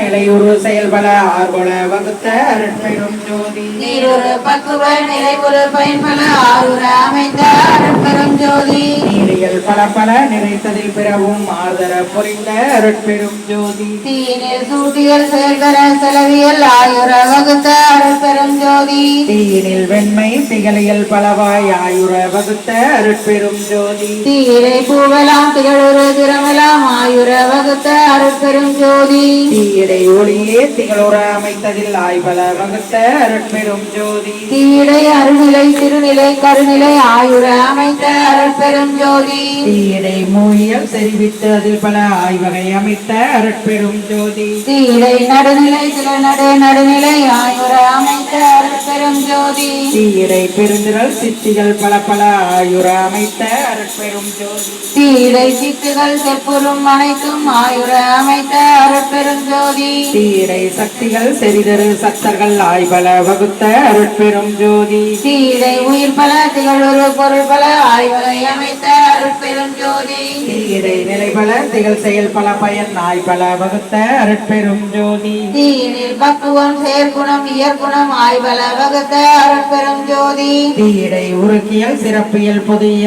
நிலையுறு செயல்பல ஆர்வல வகுத்த அருட்பெரும் ஜோதி. நீரொரு பக்குவ நிறைவுறு பயன்பல ஆறுர அமைந்த அருட்பெரும் ஜோதி. நீரியல் பல பல நிறைத்ததில் பிறவும் ஆர்தர புரிந்த அருட்பெரும் ஜோதி. தீயினில் சூட்டியல் செயல்தர செலவியல் ஆயுர வகுத்த ஜோதி தீயினில் வெண்மை திகழியல் பலவாய் ஆயுர வகுத்த அருட்பெரும் ஜோதி. தீயிலை பூவலாம் திகழொரு திறமலாம் ஆயுர வகுத்த அருட்பெரும் ஜோதி. தீயிடை ஒளியே திகழுற அமைத்ததில் ஆய்வல வகுத்த அருட்பெரும் ஜோதி. தீயிடை அருநிலை திருநிலை கருநிலை ஆயுர அமைத்த அருட்பெரும் ஜோதி. தீயிடை மூயியல் செறிவித்து அதில் பல ஆய்வகை அமைத்த அருட்பெரும் ஜோதி. தீயிடை நடுநிலை சில நடு நடுநிலை ஆயுர அமைத்த அருட்பெரும் ஜோதி தீயிடை பெருந்திரல் சித்திகள் பல பல ஆயுர அமைத்த அருட்பெரும் ஜோதி. தீயிடை சித்துகள் செப்புறும் அனைத்தும் ஆயுர அமைத்த அருட்பெரும் ஜோதி. தீயிடை சக்திகள் செறிதரு சத்தர்கள் ஆய்வல வகுத்த அருட்பெரும் ஜோதி. தீயிடை உயிர் பல திகழொரு பொருள் பல ஆய்வகை அமைத்த அருட்பெரும் ஜோதி. தீயிடை நிலைபல திகழ் செயல் பல பயன் ஆய்வல வகுத்த அருட்பெரும் ஜோதி. தீயினில் பக்குவம் செயற்குணம் இயற்குணம் ஆய்வல வகுத்த அருட்பெரும் இளஞ்சோதி தீயிடை உருக்கியல் சிறப்பியல் புதிய